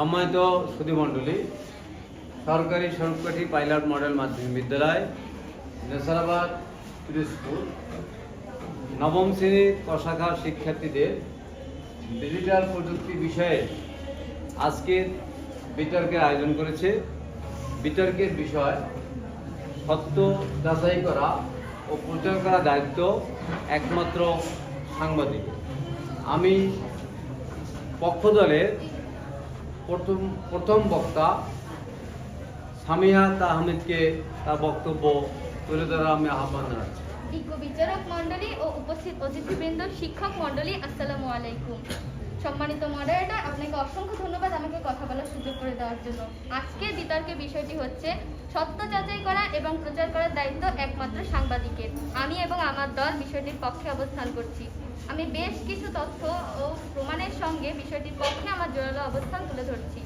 সম্মানিত সুধীমণ্ডলী সরকারি সরকারি পাইলট মডেল মাধ্যমিক বিদ্যালয় নেসারাবাদ স্কুল, নবম শ্রেণির কশাখা শিক্ষার্থীদের ডিজিটাল প্রযুক্তি বিষয়ে আজকের বিতর্কের আয়োজন করেছে। বিতর্কের বিষয়, সত্য যাচাই করা ও প্রচার করা দায়িত্ব একমাত্র সাংবাদিক। আমি পক্ষ দলের প্রথম প্রথম বক্তা সামিহাত আহমেদকে তার বক্তব্য তুলে ধরা আমি আহ্বান জানাচ্ছি বিজ্ঞ বিচারক মণ্ডলী ও উপস্থিত অতিথিবৃন্দ, শিক্ষক মণ্ডলী, আসসালামু আলাইকুম। সম্মানিত মডারেটর আপনাকে অসংখ্য ধন্যবাদ আমাকে কথা বলার সুযোগ করে দেওয়ার জন্য। আজকের বিতর্কের বিষয়টি হচ্ছে সত্য যাচাই করা এবং প্রচার করার দায়িত্ব একমাত্র সাংবাদিকের। আমি এবং আমার দল বিষয়টির পক্ষে অবস্থান করছি। আমি বেশ কিছু তথ্য ও প্রমাণের সঙ্গে বিষয়টির পক্ষে আমার জোরালো অবস্থান তুলে ধরছি।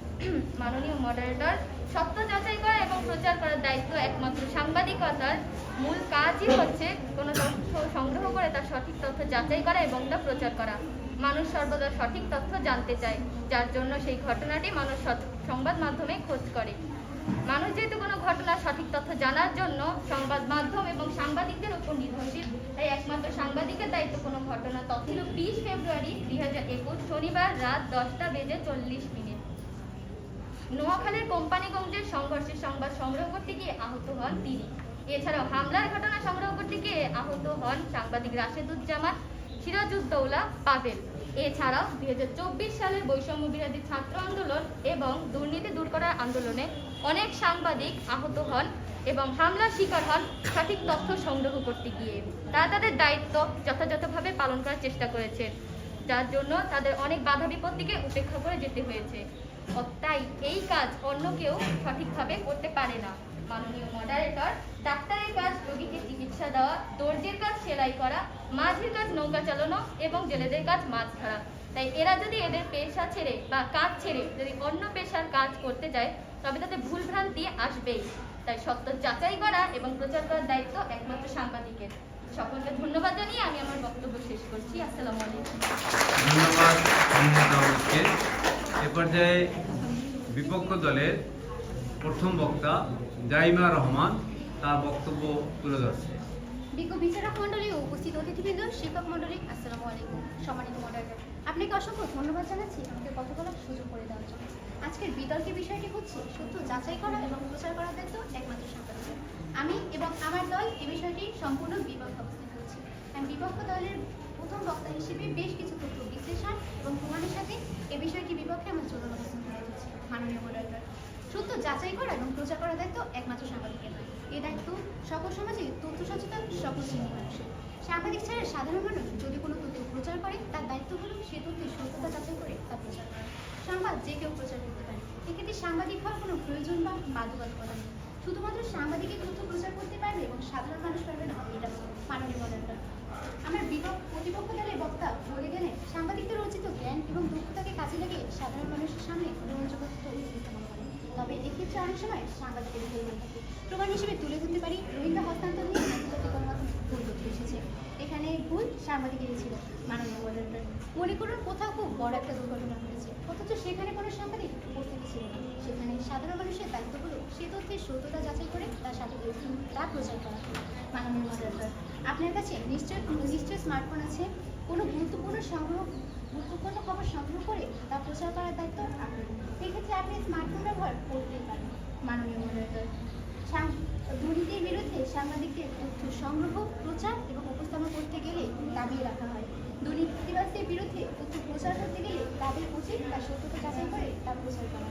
মাননীয় মডারেটর সত্য যাচাই করা এবং প্রচার করার দায়িত্ব একমাত্র সাংবাদিকতার মূল কাজই হচ্ছে কোনো তথ্য সংগ্রহ করে তার সঠিক তথ্য যাচাই করা এবং তা প্রচার করা। মানুষ সর্বদা সঠিক তথ্য জানতে চায়, যার জন্য সেই ঘটনাটি মানুষ সংবাদ মাধ্যমে খোঁজ করে। মানুষ যেহেতু কোনো ঘটনার সঠিক তথ্য জানার জন্য সংবাদ মাধ্যম এবং সাংবাদিকদের উপর নির্ভরশীল, তাই একমাত্র সাংবাদিকের দায়িত্ব কোনো ঘটনা তথ্য বিশ ফেব্রুয়ারি দুই হাজার একুশ শনিবার রাত দশটা বেজে চল্লিশ মিনিট। নোয়াখালীর কোম্পানিগঞ্জের সংঘর্ষের সংবাদ সংগ্রহ করতে গিয়ে আহত হন তিনি। এছাড়াও হামলার ঘটনা সংগ্রহ করতে গিয়ে আহত হন সাংবাদিক রাশেদুজ্জামান, সিরাজউদ্দৌলা পাভেল এছাড়াও দুই সালের বৈষম্য বিরোধী ছাত্র আন্দোলন এবং দুর্নীতি দূর করার আন্দোলনে অনেক সাংবাদিক আহত হন এবং হামলার শিকার হন সঠিক তথ্য সংগ্রহ করতে গিয়ে। তারা তাদের দায়িত্ব যথাযথভাবে পালন করার চেষ্টা করেছেন যার জন্য তাদের অনেক বাধা বিপত্তিকে উপেক্ষা করে যেতে হয়েছে। তাই এই কাজ অন্য কেউ সঠিকভাবে করতে পারে না। মাননীয় মডারেটর, ডাক্তারের কাজ, রোগীকে চিকিৎসা দেওয়া, দর্জির কাজ, সেলাই করা, মাঝির কাজ, নৌকা চালানো এবং জেলেদের কাজ, মাছ ধরা। তাই এরা যদি এদের পেশা ছেড়ে বা কাজ ছেড়ে যদি অন্য পেশার কাজ করতে যায় তবে তাতে ভুলভ্রান্তি আসবেই। তাই সত্য যাচাই করা এবং প্রচার করার দায়িত্ব একমাত্র সাংবাদিকের। সকলকে ধন্যবাদ জানিয়ে আমি আমার বক্তব্য শেষ করছি। আসসালামু আলাইকুম। ধন্যবাদ এ পর্যায়ে বিপক্ষ দলের প্রথম বক্তা জাইমা রহমান তার বক্তব্য তুলে ধরছে। বিজ্ঞ বিচারক মণ্ডলী উপস্থিত অতিথিবৃন্দ শিক্ষক মণ্ডলী আসসালামু আলাইকুম। সম্মানিত মডারেটর আপনাকে অসংখ্য ধন্যবাদ জানাচ্ছি। আমাকে কথা বলার সুযোগ করে দেওয়ার জন্য। আজকের বিতর্কের বিষয়টি হচ্ছে সত্য যাচাই করা এবং প্রচার করার দায়িত্ব একমাত্র সাংবাদিকের আমি এবং আমার দল এই বিষয়টি সম্পূর্ণ বিপক্ষ অবস্থান করছি। আমি বিপক্ষ দলের প্রথম বক্তা হিসেবে বেশ কিছু তথ্য, বিশ্লেষণ এবং প্রমাণের সাথে এই বিষয়টি বিপক্ষে আমার চলন অবস্থান করে দিচ্ছি মাননীয় মডারেটর, সত্য যাচাই করা এবং প্রচার করার দায়িত্ব একমাত্র সাংবাদিকের নয়। এই দায়িত্ব সকল সমাজে তথ্য সচেতন সকল শ্রেণির মানুষের। সাংবাদিক ছাড়া সাধারণ মানুষ যদি কোনো তথ্য প্রচার করে, তার দায়িত্ব হলো সে তথ্যের সত্যতা যাচাই করে তা প্রচার করা। সংবাদ যে কেউ প্রচার করতে পারে। এক্ষেত্রে সাংবাদিক হওয়ার কোনো প্রয়োজন বা বাধ্যবাধকতা নেই। শুধুমাত্র সাংবাদিকের তথ্য প্রচার করতে পারবে এবং সাধারণ মানুষ পারবে না। এটা মাননীয় মডেলটা আমার প্রতিপক্ষ দলের বক্তা বলে গেলেন, সাংবাদিকদের অর্জিত জ্ঞান এবং দক্ষতাকে কাজে লাগিয়ে সাধারণ মানুষের সামনে গ্রহণযোগ্য তথ্য করে তবে এক্ষেত্রে অনেক সময় সাংবাদিকের ভুল হয়ে থাকে। প্রমাণ হিসেবে তুলে ধরতে পারি, রোহিঙ্গা হস্তান্তর নিয়ে আন্তর্জাতিক গণমাধ্যমে ভুল তথ্য এসেছে। এখানে ভুল সাংবাদিকেরই ছিল, মাননীয় মডেলটার মনে করুন কোথাও খুব বড় একটা দুর্ঘটনা ঘটেছে। অথচ সেখানে কোনো সাংবাদিক উপস্থিত ছিল না। সেখানে সাধারণ মানুষের দায়িত্ব হলো সে তথ্যের সত্যতা যাচাই করে তার সাথে তা প্রচার করা। মাননীয় মডেলটার আপনার কাছে নিশ্চয় নিশ্চয় স্মার্টফোন আছে? কোনো গুরুত্বপূর্ণ সংগ্রহ গুরুত্বপূর্ণ খবর সংগ্রহ করে তা প্রচার করার দায়িত্ব আপনার। এক্ষেত্রে আপনি স্মার্টফোন ব্যবহার করতেই পারেন। মাননীয় মডারেটর দুর্নীতির বিরুদ্ধে সাংবাদিকদের তথ্য সংগ্রহ প্রচার এবং উপস্থাপন করতে গেলে দাবিয়ে রাখা হয়। দুর্নীতিবাসদের বিরুদ্ধে তথ্য প্রচার করতে গেলে তাদের উচিত তার সত্যতা যাচাই করে তা প্রচার করা।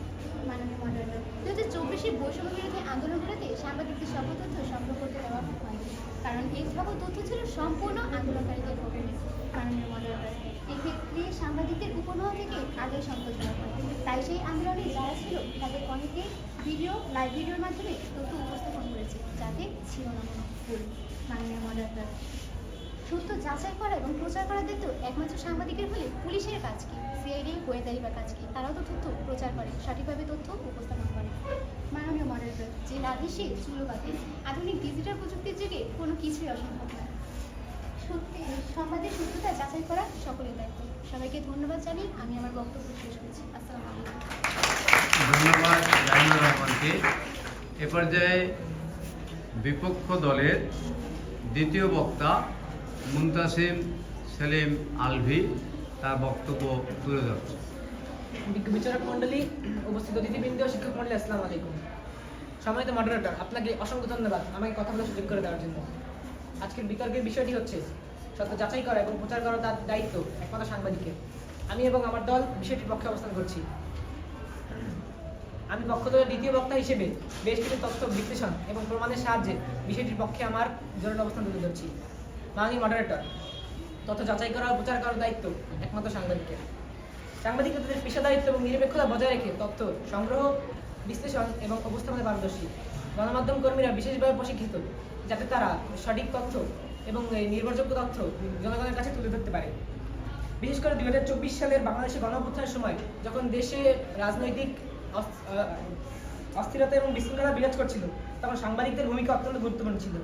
মাননীয় মডারেটর দু হাজার চব্বিশে বৈষম্য বিরোধী আন্দোলনগুলোতে সাংবাদিকদের সকল তথ্য সংগ্রহ করতে দেওয়া হয়নি কারণ এই সকল তথ্য ছিল সম্পূর্ণ আন্দোলনকারীদের ভোটের মাননীয় মডারেটর এক্ষেত্রে সাংবাদিকদের উপগ্রহ থেকে আগে সংকট করা হয়। তাই সেই আন্দোলনে যারা ছিল, তাদের অনেকে ভিডিও, লাইভ ভিডিওর মাধ্যমে তথ্য উপস্থাপন করেছে, যাতে ছিল না। কোনো ভুল মাননীয় মডারেটর সত্য যাচাই করা এবং প্রচার করার দায়িত্ব একমাত্র সাংবাদিকের হলে পুলিশের কাজ কি? সিআইডি গোয়েন্দারি বা কাজ কি? তারাও তো তথ্য প্রচার করে, সঠিকভাবে তথ্য উপস্থাপন করে। মাননীয় মডারেটর যে লাভিসে চুলো বাতিল আধুনিক ডিজিটাল প্রযুক্তির যুগে কোনো কিছুই অসম্ভব নয়। সত্যি, সংবাদের সত্যতা যাচাই করা সকলের দায়িত্ব। সবাইকে ধন্যবাদ জানিয়ে আমি আমার বক্তব্য শেষ করছি। আসসালামু আলাইকুম। ধন্যবাদ এ পর্যায়ে বিপক্ষ দলের দ্বিতীয় বক্তা মুন্তাসিম সেলিম আলভি তার বক্তব্য তুলে ধরছে বিচারক মন্ডলী উপস্থিত অতিথিবৃন্দ, শিক্ষক মন্ডলী আসসালামু আলাইকুম। সম্মানিত মডারেটর আপনাকে অসংখ্য ধন্যবাদ আমাকে কথা বলার সুযোগ করে দেওয়ার জন্য। আজকের বিতর্কের বিষয়টি হচ্ছে, সত্য যাচাই করা এবং প্রচার করা তার দায়িত্ব, একমাত্র সাংবাদিকের। আমি এবং আমার দল বিষয়টির পক্ষে অবস্থান করছি। আমি পক্ষ দলের দ্বিতীয় বক্তা হিসেবে বেশ কিছু তথ্য, বিশ্লেষণ এবং প্রমাণের সাহায্যে বিষয়টির পক্ষে আমার জরুরি অবস্থান তুলে ধরছি। মাননীয় মডারেটর তথ্য যাচাই করা, প্রচার করার দায়িত্ব একমাত্র সাংবাদিকের। সাংবাদিকরা তাদের পেশাদারিত্ব এবং নিরপেক্ষতা বজায় রেখে তথ্য সংগ্রহ, বিশ্লেষণ এবং উপস্থাপনায় পারদর্শী। গণমাধ্যম কর্মীরা বিশেষভাবে প্রশিক্ষিত, যাতে তারা সঠিক তথ্য এবং এই নির্ভরযোগ্য তথ্য জনগণের কাছে তুলে ধরতে পারে। বিশেষ করে দুই হাজার চব্বিশ সালের বাংলাদেশে গণঅভ্যুত্থানের সময়, যখন দেশে রাজনৈতিক অস্থিরতা এবং বিশৃঙ্খলা বিরাজ করছিল, তখন সাংবাদিকদের ভূমিকা অত্যন্ত গুরুত্বপূর্ণ ছিল।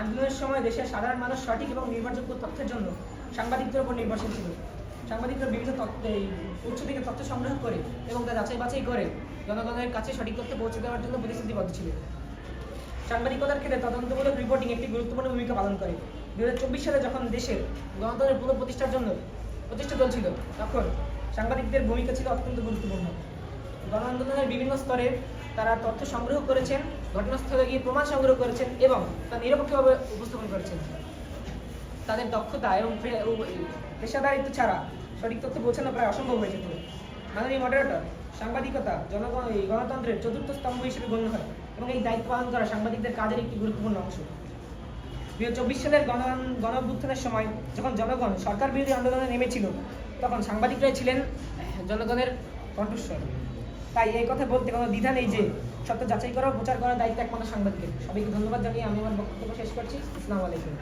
আন্দোলনের সময় দেশের সাধারণ মানুষ সঠিক এবং নির্ভরযোগ্য তথ্যের জন্য সাংবাদিকদের উপর নির্ভরশীল ছিল। সাংবাদিকরা বিভিন্ন উৎস থেকে তথ্য সংগ্রহ করে এবং তা যাচাই বাছাই করে জনগণের কাছে সঠিক তথ্য পৌঁছে দেওয়ার জন্য প্রতিশ্রুতিবদ্ধ ছিল। সাংবাদিকতার ক্ষেত্রে তদন্তমূলক রিপোর্টিং একটি গুরুত্বপূর্ণ ভূমিকা পালন করে। দু হাজার চব্বিশ সালে যখন দেশের গণতন্ত্রের পুনঃপ্রতিষ্ঠার জন্য প্রতিষ্ঠা চলছিল, তখন সাংবাদিকদের ভূমিকা ছিল অত্যন্ত গুরুত্বপূর্ণ। গণ আন্দোলনের বিভিন্ন স্তরে তারা তথ্য সংগ্রহ করেছেন ঘটনাস্থলে গিয়ে প্রমাণ সংগ্রহ করেছেন এবং তা নিরপেক্ষভাবে উপস্থাপন করেছেন। তাদের দক্ষতা এবং পেশাদারিত্ব ছাড়া সঠিক তথ্য পৌঁছানো প্রায় অসম্ভব হয়ে যেত। মাননীয় মডারেটর সাংবাদিকতা জনগণ এই গণতন্ত্রের চতুর্থ স্তম্ভ হিসেবে গণ্য হয় এবং এই দায়িত্ব পালন করা সাংবাদিকদের কাজের একটি গুরুত্বপূর্ণ অংশ। দুই চব্বিশ সালের গণ গণভ্যুত্থানের সময় যখন জনগণ সরকার বিরোধী আন্দোলনে নেমেছিল, তখন সাংবাদিকরাই ছিলেন জনগণের কণ্ঠস্বর। তাই এই কথা বলতে কোনো দ্বিধা নেই যে সত্য যাচাই করা প্রচার করার দায়িত্ব একমাত্র সাংবাদিকের। সবাইকে ধন্যবাদ জানিয়ে আমি আমার বক্তব্য শেষ করছি। আসসালামু আলাইকুম।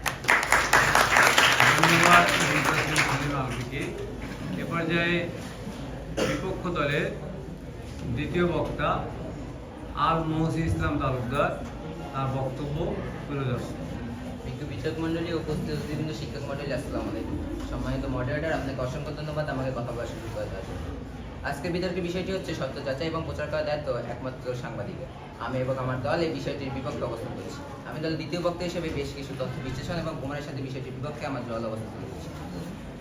এ পর্যায়ে বিপক্ষ দলের দ্বিতীয় বক্তা আল মহসিন ইসলাম তালুকদার তার বক্তব্য তুলে ধরছে বিজ্ঞ বিচারক মন্ডলী উপস্থিত বিভিন্ন শিক্ষক মন্ডলী আসসালামু আলাইকুম। সম্মানিত মডারেটর আপনাকে অসংখ্য ধন্যবাদ। আমাকে কথা বলার সুযোগ করে আজকের বিতর্কের বিষয়টি হচ্ছে সত্য যাচাই এবং প্রচার করার দায়িত্ব একমাত্র সাংবাদিকের। আমি এবং আমার দল এই বিষয়টির বিপক্ষে অবস্থান করেছি। আমি দলের দ্বিতীয় বক্তা হিসেবে বেশ কিছু তথ্য, বিশ্লেষণ এবং প্রমাণের সাথে বিষয়টির বিপক্ষে আমার দল অবস্থান করেছি।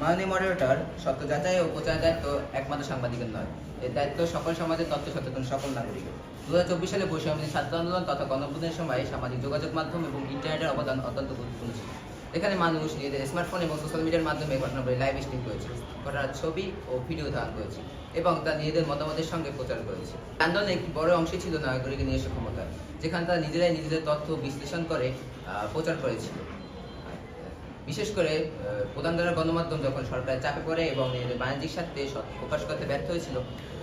মাননীয় মডারেটর সত্য যাচাই ও প্রচারের দায়িত্ব একমাত্র সাংবাদিকের নয়। এর দায়িত্ব সকল সমাজের তথ্য সচেতন সকল নাগরিকের। দু হাজার চব্বিশ সালে বৈষম্য ছাত্র আন্দোলন তথা গণঅভ্যুত্থানের সময় সামাজিক যোগাযোগ মাধ্যম এবং ইন্টারনেটের অবদান অত্যন্ত গুরুত্বপূর্ণ ছিল। এখানে মানুষ নিজেদের স্মার্টফোন এবং সোশ্যাল মিডিয়ার মাধ্যমে ঘটনাগুলি লাইভ স্ট্রিম করেছে, ঘটনার ছবি ও ভিডিও ধারণ করেছে এবং তা নিজেদের মতামতের সঙ্গে প্রচার করেছে। আন্দোলনে একটি বড় অংশ ছিল নাগরিকের নিজস্ব ক্ষমতা, যেখানে তারা নিজেরাই নিজেদের তথ্য বিশ্লেষণ করে প্রচার করেছিল। বিশেষ করে প্রধান দ্বারা গণমাধ্যম যখন সরকারের চাপে পড়ে এবং নিজেদের বাণিজ্যিক স্বার্থে প্রকাশ করতে ব্যর্থ হয়েছিল,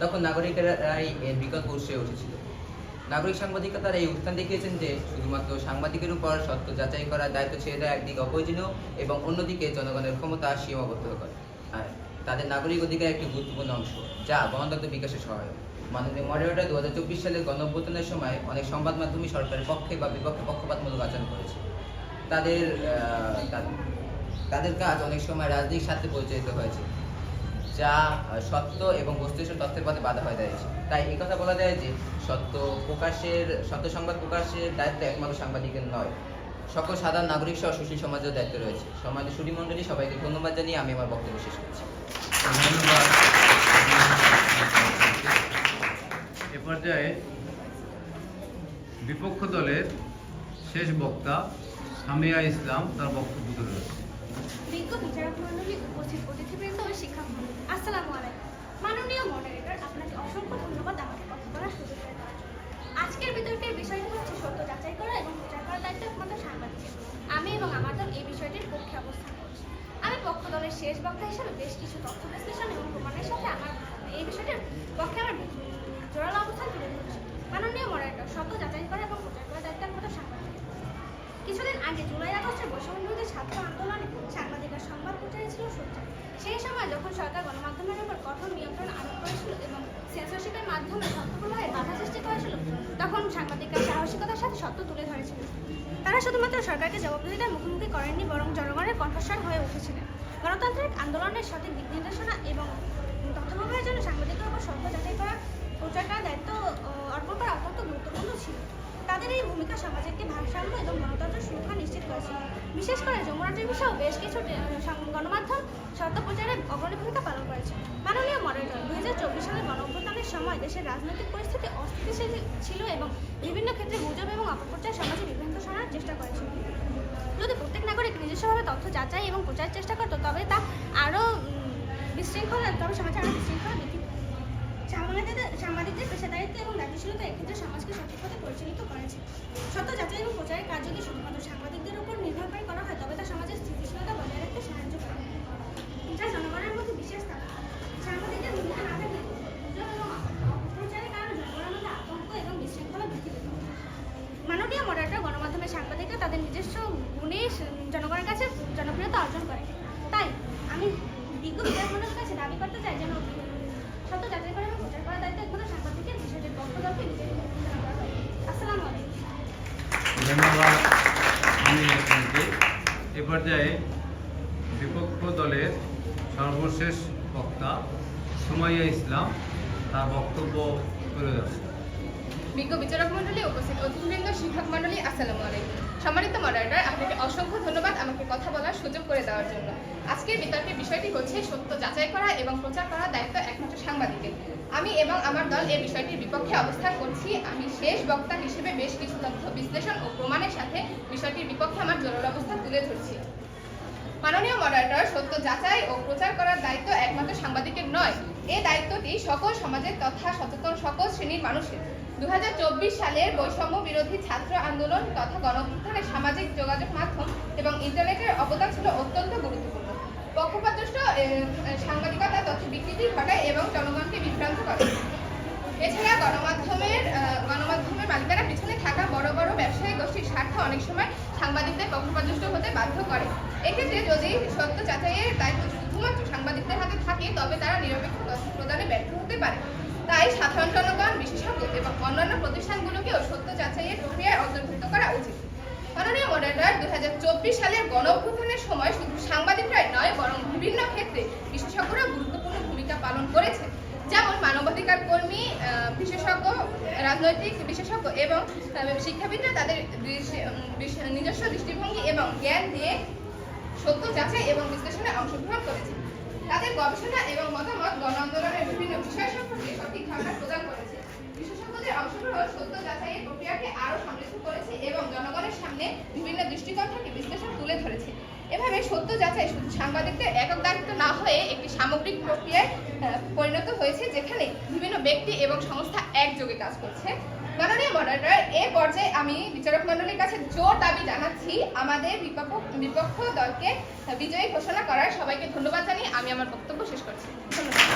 তখন নাগরিকেরাই এর বিকল্প উৎসে উঠেছিল। নাগরিক সাংবাদিকতার এই উত্থান দেখিয়েছেন যে শুধুমাত্র সাংবাদিকের উপর সত্য যাচাই করার দায়িত্ব ছেড়ে দেওয়া একদিকে অপ্রয়োজনীয় এবং অন্যদিকে জনগণের ক্ষমতা সীমাবদ্ধ করে। তাদের নাগরিক অধিকার একটি গুরুত্বপূর্ণ অংশ, যা গণতন্ত্র বিকাশে সহায়ক। মাননীয় মডারেটর দু হাজার চব্বিশ সালে গণঅভ্যুত্থানের সময় অনেক সংবাদ মাধ্যমই সরকারের পক্ষে বা বিপক্ষে পক্ষপাতমূলক আচরণ করেছে। তাদের তাদের কাজ অনেক সময় রাজনৈতিক স্বার্থে পরিচালিত হয়েছে। যা সত্য এবং বস্তুনিষ্ঠ তথ্যের পথে বাধা হয়ে দাঁড়িয়েছে। তাই এই কথা বলা যায় যে, সত্য প্রকাশের, সত্য সংবাদ প্রকাশের দায়িত্ব একমাত্র সাংবাদিকের নয়। সকল সাধারণ নাগরিক সহ সুশীল সমাজের দায়িত্ব রয়েছে। সমাজের সুরী মণ্ডলী, সবাইকে ধন্যবাদ জানিয়ে আমি আমার বক্তব্য শেষ করছি। এ পর্যায়ে বিপক্ষ দলের শেষ বক্তা সামিয়া ইসলাম তার বক্তব্য তুলে বিজ্ঞ বিচারক মন্ডলী উপস্থিত অতিথিবৃন্দ ও শিক্ষক মণ্ডলী আসসালামু আলাইকুম। মাননীয় মডারেটর আপনাকে অসংখ্য ধন্যবাদ আমাকে কথা বলার সুযোগ আজকের বিতর্কের বিষয়টি হচ্ছে সত্য যাচাই করা এবং প্রচার করার দায়িত্ব একমাত্র সাংবাদিকের। আমি এবং আমার দল এই বিষয়টির পক্ষে অবস্থান করছি। আমি পক্ষ দলের শেষ বক্তা হিসেবে বেশ কিছু তথ্য বিশ্লেষণ এবং প্রমাণের সাথে আমার এই বিষয়টির পক্ষে আমার জোরালো অবস্থান তুলে ধরছি। মাননীয় মডারেটর সত্য যাচাই করা এবং প্রচার করার দায়িত্ব একমাত্র সাংবাদিকের। কিছুদিন আগে জুলাই বৈষম্য ছাত্র আন্দোলনে সাংবাদিকরা সংবাদ প্রচারে ছিল সোচ্চার সেই সময় যখন সরকার গণমাধ্যমের উপর কঠোর নিয়ন্ত্রণ আরোপ করেছিল এবং সেন্সরশিপের মাধ্যমে সত্যপ্রবাহে বাধা সৃষ্টি করেছিল, তখন সাংবাদিকরা সাহসিকতার সাথে সত্য তুলে ধরেছিল। তারা তারা শুধুমাত্র সরকারকে জবাবদিহিতার মুখোমুখি করেননি, বরং জনগণের কণ্ঠস্বর হয়ে উঠেছিলেন। গণতান্ত্রিক আন্দোলনের সঠিক দিক নির্দেশনা এবং তথ্যপ্রবাহের জন্য সাংবাদিকদের উপর সভ্য যাচাই করা প্রচার করার দায়িত্ব অর্পণ করা অত্যন্ত গুরুত্বপূর্ণ ছিল। তাদের এই ভূমিকা সমাজের ভারসাম্য এবং গণতন্ত্রের সুরক্ষা নিশ্চিত করেছে বিশেষ করে যমুনা টিভি সহ বেশ কিছু গণমাধ্যম সত্য প্রচারে অগ্রণী ভূমিকা পালন করেছে মাননীয় মডারেটর দুই হাজার চব্বিশ সালের গণ অভ্যুত্থানের সময় দেশের রাজনৈতিক পরিস্থিতি অস্থিতিশীল ছিল এবং বিভিন্ন ক্ষেত্রে গুজব এবং অপপ্রচার সমাজে বিভ্রান্ত সরানোর চেষ্টা করেছিল যদি প্রত্যেক নাগরিক নিজস্বভাবে তথ্য যাচাই এবং প্রচার চেষ্টা করত, তবে তা আরও বিশৃঙ্খলা, তবে সমাজে আরও বিশৃঙ্খলা বৃদ্ধি। সাংবাদিকদের সাংবাদিকদের পেশাদারিত্ব এবং দায়িত্বশীলতা এক্ষেত্রে সমাজকে সঠিক পথে পরিচালিত করেছে। সত্য যাচাই এবং প্রচারের কাজ যদি শুধুমাত্র সাংবাদিকদের উপর নির্ভর করে করা হয়, তবে তা সমাজের স্থিতিশীলতা বজায় রাখতে সাহায্য করে। যা জনগণের মধ্যে বিশেষ থাকে সাংবাদিকদের ভূমিকা না থাকলে গুজব অপপ্রচারের কারণে জনগণের মধ্যে আতঙ্ক এবং বিশৃঙ্খলা বৃদ্ধি পেত মাননীয় মডারেটর গণমাধ্যমের সাংবাদিকরা তাদের নিজস্ব গুণে জনগণের কাছে জনপ্রিয়তা অর্জন করে। তাই আমি বিজ্ঞ বিচারমণ্ডলের কাছে দাবি করতে চাই যেন সত্য যাচাই করে এবং প্রচার করার দায়িত্ব একমাত্র সাংবাদিকের বিষয়টির পক্ষদলকে নিজের বিবেচনা করা হয় আসসালামু আলাইকুম ধন্যবাদ আমি আপনাকে এ পর্যায়ে বিপক্ষ দলের সর্বশেষ বক্তা সুমাইয়া ইসলাম তার বক্তব্য তুলে ধরছে বিজ্ঞ বিচারক উপস্থিত অতিথিবৃন্দ, শিক্ষক আসসালামু আলাইকুম। সম্মানিত মডারেটর আপনাকে অসংখ্য ধন্যবাদ আমাকে কথা বলার সুযোগ করে দেওয়ার জন্য। আজকের বিতর্কের বিষয়টি হচ্ছে সত্য যাচাই করা এবং প্রচার করার দায়িত্ব একমাত্র সাংবাদিকের। আমি এবং আমার দল এই বিষয়টির বিপক্ষে অবস্থান করছি। আমি শেষ বক্তা হিসেবে বেশ কিছু তথ্য, বিশ্লেষণ ও প্রমাণের সাথে বিষয়টির বিপক্ষে আমার জরুরি অবস্থান তুলে ধরছি। মাননীয় মডারেটর সত্য যাচাই ও প্রচার করার দায়িত্ব একমাত্র সাংবাদিকের নয়। এই দায়িত্বটি সকল সমাজের তথা সচেতন সকল শ্রেণির মানুষের। দু সালের বৈষম্য বিরোধী ছাত্র আন্দোলন তথা গণঅভ্যুত্থানে সামাজিক যোগাযোগ মাধ্যম এবং ইন্টারনেটের অবদান ছিল অত্যন্ত গুরুত্বপূর্ণ। পক্ষপাতদুষ্ট এ, এ, সাংবাদিকতা তথ্য বিকৃতি ঘটায় এবং জনগণকে বিভ্রান্ত করে। এছাড়া গণমাধ্যমের গণমাধ্যমের মালিকানা পিছনে থাকা বড় বড় ব্যবসায়ী গোষ্ঠীর স্বার্থ অনেক সময় সাংবাদিকদের পক্ষপাতদুষ্ট হতে বাধ্য করে। এক্ষেত্রে যদি সত্য যাচাইয়ের দায়িত্ব শুধুমাত্র সাংবাদিকদের হাতে থাকে, তবে তারা নিরপেক্ষ তথ্য প্রদানে ব্যর্থ হতে পারে। তাই সাধারণ জনগণ, বিশেষজ্ঞ এবং অন্যান্য প্রতিষ্ঠানগুলোকেও সত্য যাচাইয়ের প্রক্রিয়ায় অন্তর্ভুক্ত করা উচিত। মাননীয় মডারেটর দু হাজার চব্বিশ সালের গণ সময় শুধু সাংবাদিকরাই নয়, বরং বিভিন্ন ক্ষেত্রে বিশেষজ্ঞরা গুরুত্বপূর্ণ ভূমিকা পালন করেছে যেমন মানবাধিকার কর্মী বিশেষজ্ঞ, রাজনৈতিক বিশেষজ্ঞ এবং শিক্ষাবিদরা তাদের নিজস্ব দৃষ্টিভঙ্গি এবং জ্ঞান দিয়ে সত্য যাচাই এবং বিশ্লেষণে অংশগ্রহণ করেছে। তাদের গবেষণা এবং মতামত গণ আন্দোলনের বিভিন্ন বিষয় সম্পর্কে সঠিক ধারণা প্রদান করেছে। বিশেষজ্ঞদের অংশগ্রহণ, সত্য যাচাইয়ের প্রক্রিয়াকে আরও সমৃদ্ধ করেছে এবং জনগণের সামনে বিভিন্ন দৃষ্টিকোণ থেকে বিশ্লেষণ সত্য যাচাই শুধু সাংবাদিকদের একক দায়িত্ব না হয়ে একটি সামগ্রিক প্রক্রিয়ায় পরিণত হয়েছে, যেখানে বিভিন্ন ব্যক্তি এবং সংস্থা একযোগে কাজ করছে। মাননীয় মডারেটর এ পর্যায়ে আমি বিচারক মণ্ডলীর কাছে জোর দাবি জানাচ্ছি। আমাদের বিপক্ষ বিপক্ষ দলকে বিজয়ী ঘোষণা করার সবাইকে ধন্যবাদ জানিয়ে আমি আমার বক্তব্য শেষ করছি। ধন্যবাদ।